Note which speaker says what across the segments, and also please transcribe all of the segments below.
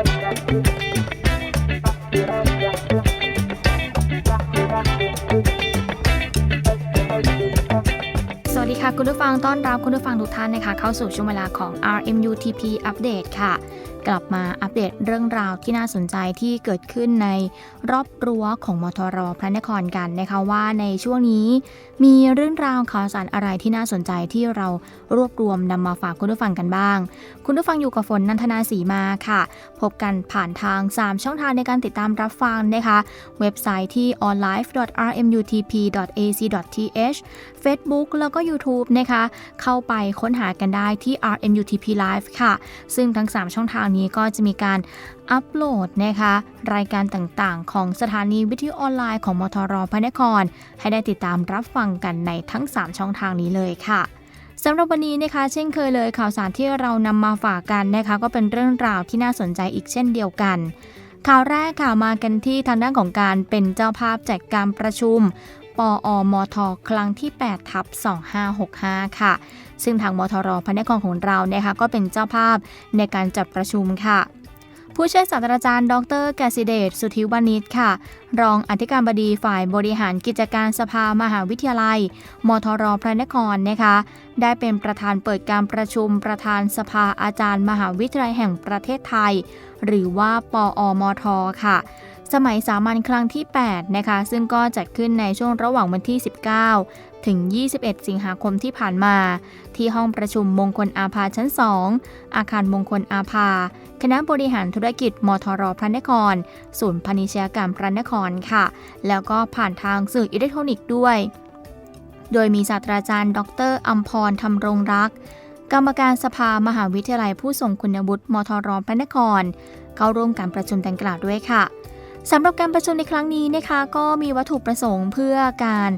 Speaker 1: สวัสดีค่ะ คุณผู้ฟังต้อนรับคุณผู้ฟังทุกท่านนะคะเข้าสู่ช่วงเวลาของ RMUTP Update ค่ะ กลับมาอัปเดตเรื่องราวที่น่าสนใจที่เกิดขึ้นในรอบรั้วของมทรพระนครกันนะคะว่าในช่วงนี้ มีเรื่องราวข่าวสารอะไรที่น่าสนใจที่เรารวบรวมนำมาฝากคุณผู้ฟังกันบ้าง คุณผู้ฟังอยู่กับฝนนันทนาสีมาค่ะ พบกันผ่านทาง 3 ช่องทางในการติดตามรับฟังนะคะเว็บไซต์ที่ onlife.rmutp.ac.th Facebook แล้วก็ YouTube นะคะ เข้าไปค้นหากันได้ที่ RMUTP Live ค่ะ ซึ่งทั้ง 3 ช่องทางนี้ก็จะมีการอัปโหลดนะคะรายการต่างๆ ของสถานีวิทยุออนไลน์ของมทรพระนคร ให้ได้ติดตามรับฟังกันในทั้ง 3 ช่องทางนี้เลยค่ะสำหรับวันนี้นะคะ เช่นเคยเลยข่าวสารที่เรานำมาฝากกันนะคะ ก็เป็นเรื่องราวที่น่าสนใจอีกเช่นเดียวกันข่าวแรกข่าวมากันที่ทางด้านของการเป็นเจ้าภาพจัดการประชุม ปออมท ครั้งที่ 8 ทับ 2565 ค่ะ ซึ่งทางมทรพระนครของเรานะคะก็เป็นเจ้าภาพในการจัดประชุมค่ะ ผู้ช่วยศาสตราจารย์ ดรแกสิเดช สุทธิวานิชค่ะ รองอธิการบดีฝ่ายบริหารกิจการสภามหาวิทยาลัย มทรพระนครนะคะ ได้เป็นประธานเปิดการประชุมประธานสภาอาจารย์ มหาวิทยาลัยแห่งประเทศไทย หรือว่าปออมทค่ะ สมัยสามัญครั้งที่ 8 นะคะ ซึ่งก็จัดขึ้นในช่วงระหว่างวันที่ 19 ถึง 21 สิงหาคมที่ผ่านมา ที่ห้องประชุมมงคลอาภาชั้น 2 อาคารมงคลอาภา คณะบริหารธุรกิจมทรพระนคร ศูนย์พาณิชยกรรมพระนครค่ะ แล้วก็ผ่านทางสื่ออิเล็กทรอนิกส์ด้วย โดยมีศาสตราจารย์ ดรอัมพรธรรมรงรัก กรรมการสภามหาวิทยาลัยผู้ทรงคุณวุฒิมทรพระนคร เข้าร่วมการประชุมดังกล่าวด้วยค่ะ สำหรับการประชุมในครั้งนี้นะคะ ก็มีวัตถุประสงค์เพื่อการ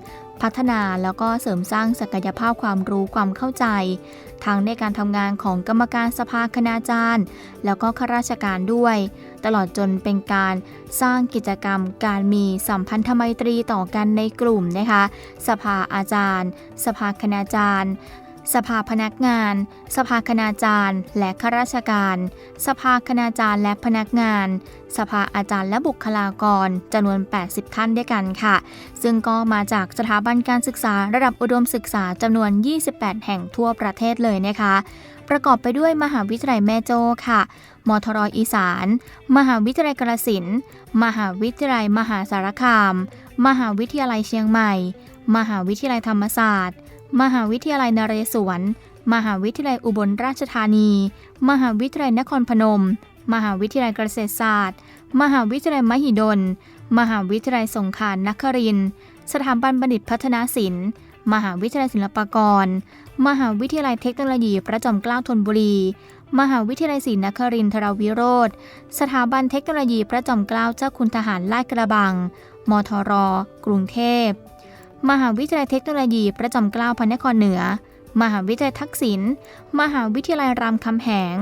Speaker 1: พัฒนาแล้วก็เสริมสร้างศักยภาพความรู้ความเข้าใจ ทั้งในการทำงานของกรรมการสภาคณาจารย์ แล้วก็ข้าราชการด้วย ตลอดจนเป็นการสร้างกิจกรรม การมีสัมพันธไมตรีต่อกันในกลุ่มนะคะ สภาอาจารย์ สภาคณาจารย์ สภาพนักงาน สภาคณาจารย์ และข้าราชการ สภาคณาจารย์และพนักงาน สภาอาจารย์และบุคลากรจำนวน 80 ท่านด้วยกันค่ะ ซึ่งก็มาจากสถาบันการศึกษาระดับอุดมศึกษาจำนวน 28 แห่งทั่วประเทศเลยนะคะ ประกอบไปด้วยมหาวิทยาลัยแม่โจ้ค่ะมทรอีสาน มหาวิทยาลัยกระสินมหาวิทยาลัยมหาสารคาม มหาวิทยาลัยเชียงใหม่ มหาวิทยาลัยธรรมศาสตร์ มหาวิทยาลัยนเรศวร มหาวิทยาลัยอุบลราชธานี มหาวิทยาลัยนครพนม มหาวิทยาลัยเกษตรศาสตร์ มหาวิทยาลัยมหิดล มหาวิทยาลัยสงขลานครินทร์สถาบันบัณฑิตพัฒนาศิลป์ มหาวิทยาลัยศิลปากร มหาวิทยาลัยเทคโนโลยีพระจอมเกล้าธนบุรี มหาวิทยาลัยศรีนครินทรวิโรธ สถาบันเทคโนโลยีพระจอมเกล้าเจ้าคุณทหารลาดกระบัง มทร กรุงเทพ มหาวิทยาลัยเทคโนโลยีพระจอมเกล้าพระนครเหนือ มหาวิทยาลัยทักษิณ มหาวิทยาลัยรามคำแหง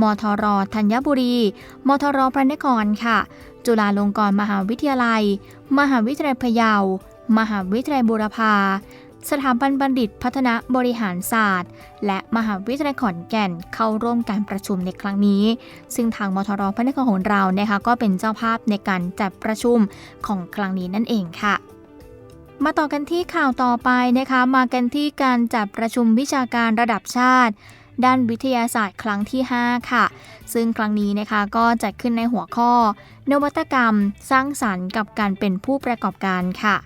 Speaker 1: มทรธัญบุรี มทรพระนครค่ะ จุฬาลงกรณ์มหาวิทยาลัย มหาวิทยาลัยพะเยา มหาวิทยาลัยบูรพา สถาบันบัณฑิตพัฒนาบริหารศาสตร์ และมหาวิทยาลัยขอนแก่นเข้าร่วมการประชุมในครั้งนี้ ซึ่งทางมทรพระนครของเรานะคะก็เป็นเจ้าภาพในการจัดประชุมของครั้งนี้นั่นเองค่ะ มาต่อกันที่ข่าวต่อไปนะคะ มากันที่การจัดประชุมวิชาการระดับชาติ ด้านวิทยาศาสตร์ครั้งที่ 5 ค่ะ ซึ่งครั้งนี้นะคะก็จัดขึ้นในหัวข้อ นวัตกรรม สร้างสรรค์กับการเป็นผู้ประกอบการค่ะ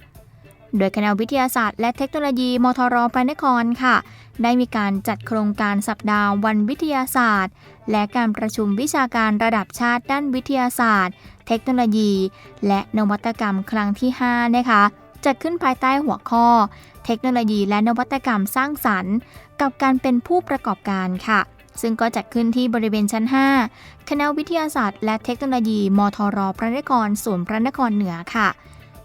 Speaker 1: โดยคณะวิทยาศาสตร์และเทคโนโลยีมทรพระนครค่ะ ได้มีการจัดโครงการสัปดาห์วันวิทยาศาสตร์ และการประชุมวิชาการระดับชาติด้านวิทยาศาสตร์ เทคโนโลยี และนวัตกรรมครั้งที่ 5 นะคะ จัดขึ้นภายใต้หัวข้อ เทคโนโลยีและนวัตกรรมสร้างสรรค์ กับการเป็นผู้ประกอบการค่ะ ซึ่งก็จัดขึ้นที่บริเวณชั้น 5 คณะวิทยาศาสตร์และเทคโนโลยี มทร พระนครศูนย์พระนครเหนือค่ะ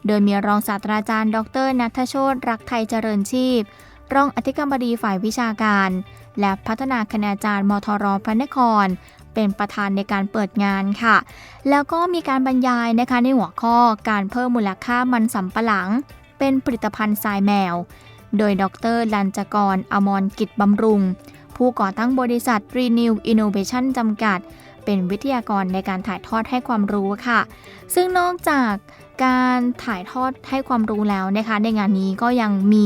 Speaker 1: โดยมีรองศาสตราจารย์ ดรนัทโชตรักไทยเจริญชีพ รองอธิการบดีฝ่ายวิชาการ และพัฒนาคณาจารย์ มทร พระนคร เป็นประธานในการเปิดงานค่ะ แล้วก็มีการบรรยายนะคะในหัวข้อการเพิ่มมูลค่ามันสำปะหลัง เป็นผลิตภัณฑ์ทรายแมว โดยดรลันจกร อมรกิจบำรุง ผู้ก่อตั้งบริษัท Renew Innovation จำกัด เป็นวิทยากรในการถ่ายทอดให้ความรู้ค่ะ ซึ่งนอกจากการถ่ายทอดให้ความรู้แล้วนะคะ ในงานนี้ก็ยังมี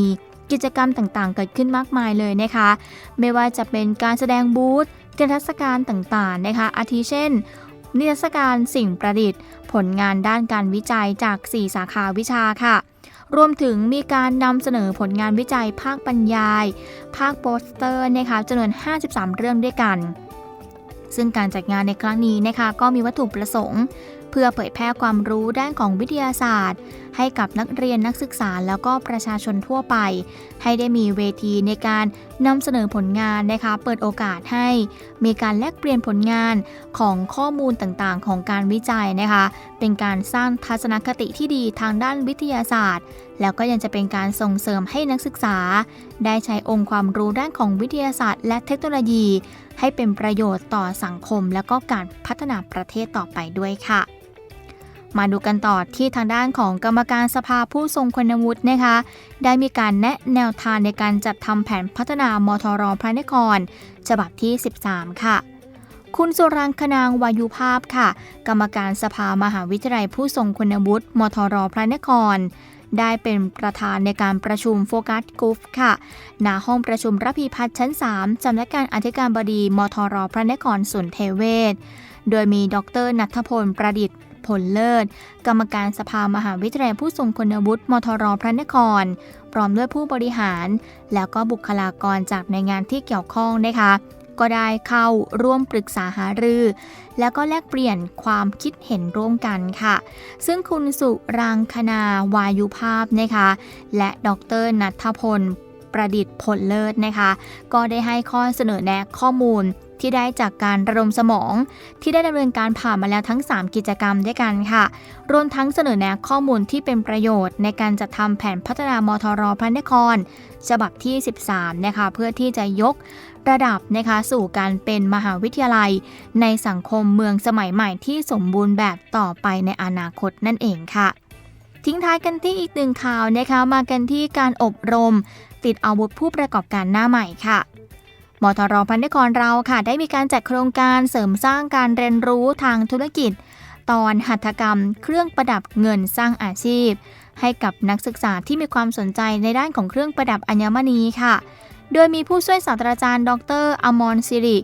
Speaker 1: กิจกรรมต่างๆ เกิดขึ้นมากมายเลยนะคะ ไม่ว่าจะเป็นการแสดงบูธ นิทรรศการต่างๆนะคะ อาทิเช่น นิทรรศการสิ่งประดิษฐ์ ผลงานด้านการวิจัยจาก 4 สาขาวิชาค่ะ รวมถึงมีการนำเสนอผลงานวิจัยภาคบรรยาย ภาคโปสเตอร์นะคะจำนวน 53 เรื่องด้วยกัน ซึ่งการจัดงานในครั้งนี้นะคะ ก็มีวัตถุประสงค์ เพื่อเผยแพร่ความรู้ด้านของวิทยาศาสตร์ให้กับนักเรียนนักศึกษาแล้วก็ประชาชนทั่วไป ให้ได้มีเวทีในการนำเสนอผลงานนะคะ เปิดโอกาสให้มีการแลกเปลี่ยนผลงานของข้อมูลต่างๆ ของการวิจัยนะคะ เป็นการสร้างทัศนคติที่ดีทางด้านวิทยาศาสตร์ แล้วก็ยังจะเป็นการส่งเสริมให้นักศึกษา ได้ใช้องค์ความรู้ด้านของวิทยาศาสตร์ และเทคโนโลยี ให้เป็นประโยชน์ต่อสังคม และก็การพัฒนาประเทศต่อไปด้วยค่ะ มาดูกันต่อที่ทางด้านของกรรมการสภาผู้ทรงคุณวุฒินะคะ ได้มีการแนะแนวทางในการจัดทำแผนพัฒนามทรพระนคร ฉบับที่ 13 ค่ะ คุณสุรังคนางวายุภาพค่ะ กรรมการสภามหาวิทยาลัยผู้ทรงคุณวุฒิมทรพระนครได้เป็นประธานในการประชุมโฟกัสกรุ๊ปค่ะ ณ ห้องประชุมรพีพัฒน์ชั้น 3 สำนักงานอธิการบดี มทรพระนครสุนเทเวศ โดยมีดรนัทพลประดิษฐ์ ผลเลิศ กรรมการสภามหาวิทยาลัยผู้ทรงคุณวุฒิมทรพระนคร พร้อมด้วยผู้บริหาร แล้วก็บุคลากรจากหน่วยงานที่เกี่ยวข้องนะคะก็ได้เข้าร่วมปรึกษาหารือ แล้วก็แลกเปลี่ยนความคิดเห็นร่วมกันค่ะ ซึ่งคุณสุรางคนาวายุภาพนะคะ และดรนัทพลประดิษฐ์ผลเลิศนะคะ ก็ได้ให้ข้อเสนอแนะข้อมูล ที่ได้จากการระดมสมอง ที่ได้ดำเนินการผ่านมาแล้วทั้ง 3 กิจกรรมด้วยกันค่ะ รวมทั้งเสนอแนะข้อมูลที่เป็นประโยชน์ ในการจัดทำแผนพัฒนามทรพระนคร ฉบับที่ 13 นะคะ เพื่อที่จะยกระดับนะคะสู่การเป็นมหาวิทยาลัย ในสังคมเมืองสมัยใหม่ที่สมบูรณ์แบบต่อไปในอนาคตนั่นเองค่ะ ทิ้งท้ายกันที่อีกหนึ่งข่าวนะคะมากันที่การอบรม ติดอาวุธผู้ประกอบการหน้าใหม่ค่ะ มทรพันธกรเราค่ะ ได้มีการจัดโครงการเสริมสร้างการเรียนรู้ทางธุรกิจ ตอนหัตถกรรม เครื่องประดับเงินสร้างอาชีพ ให้กับนักศึกษาที่มีความสนใจในด้านของเครื่องประดับอัญมณีค่ะ โดยมีผู้ช่วยศาสตราจารย์ ดร อมรศิริ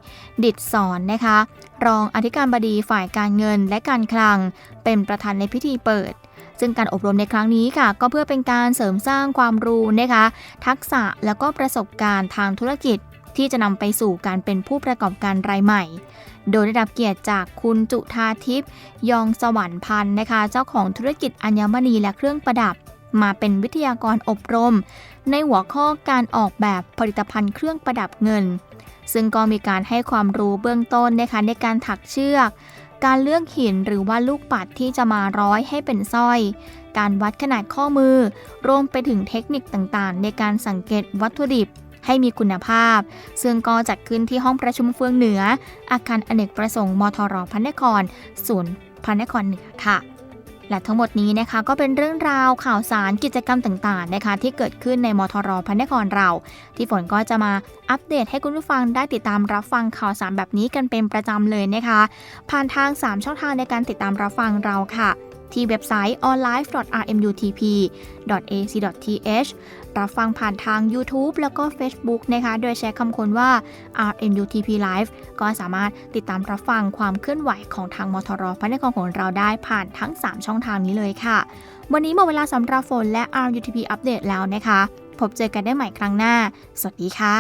Speaker 1: ดิตสอนนะคะ รองอธิการบดีฝ่ายการเงินและการคลัง เป็นประธานในพิธีเปิดซึ่งการอบรมในครั้งนี้ค่ะ ก็เพื่อเป็นการเสริมสร้างความรู้นะคะ ทักษะแล้วก็ประสบการณ์ทางธุรกิจ ที่จะนำไปสู่การเป็นผู้ประกอบการรายใหม่ โดยได้รับเกียรติจากคุณจุธาทิพย์ยองสวรรค์พันธ์นะคะ เจ้าของธุรกิจอัญมณีและเครื่องประดับ มาเป็นวิทยากรอบรม ในหัวข้อการออกแบบผลิตภัณฑ์เครื่องประดับเงิน ซึ่งก็มีการให้ความรู้เบื้องต้นนะคะในการถักเชือกการเลือกหินหรือว่าลูกปัดที่จะมาร้อยให้เป็นสร้อย การวัดขนาดข้อมือ รวมไปถึงเทคนิคต่างๆ ในการสังเกตวัตถุดิบ ให้มีคุณภาพ ซึ่งก็จัดขึ้นที่ห้องประชุมเฟืองเหนือ อาคารอเนกประสงค์มทรพันนครศูนย์พันนครเหนือค่ะและทั้งหมดนี้นะคะก็เป็นเรื่องราวข่าวสารกิจกรรมต่างๆนะคะที่เกิดขึ้นในมทรพันนครเรา ที่ฝนก็จะมาอัปเดตให้คุณผู้ฟังได้ติดตามรับฟังข่าวสารแบบนี้กันเป็นประจำเลยนะคะ ผ่านทาง 3 ช่องทางในการติดตามรับฟังเราค่ะ ที่เว็บไซต์ onlife.rmutp.ac.th รับฟังผ่านทาง YouTube แล้วก็ Facebook นะคะ โดยใช้คำค้นว่า RMUTP Live ก็สามารถติดตามรับฟังความเคลื่อนไหวของทางมทรพันธกรของเราได้ผ่านทั้ง 3 ช่องทางนี้เลยค่ะ วันนี้หมดเวลาสำหรับฝนและ RUTP อัปเดตแล้วนะคะ พบเจอกันได้ใหม่ครั้งหน้า สวัสดีค่ะ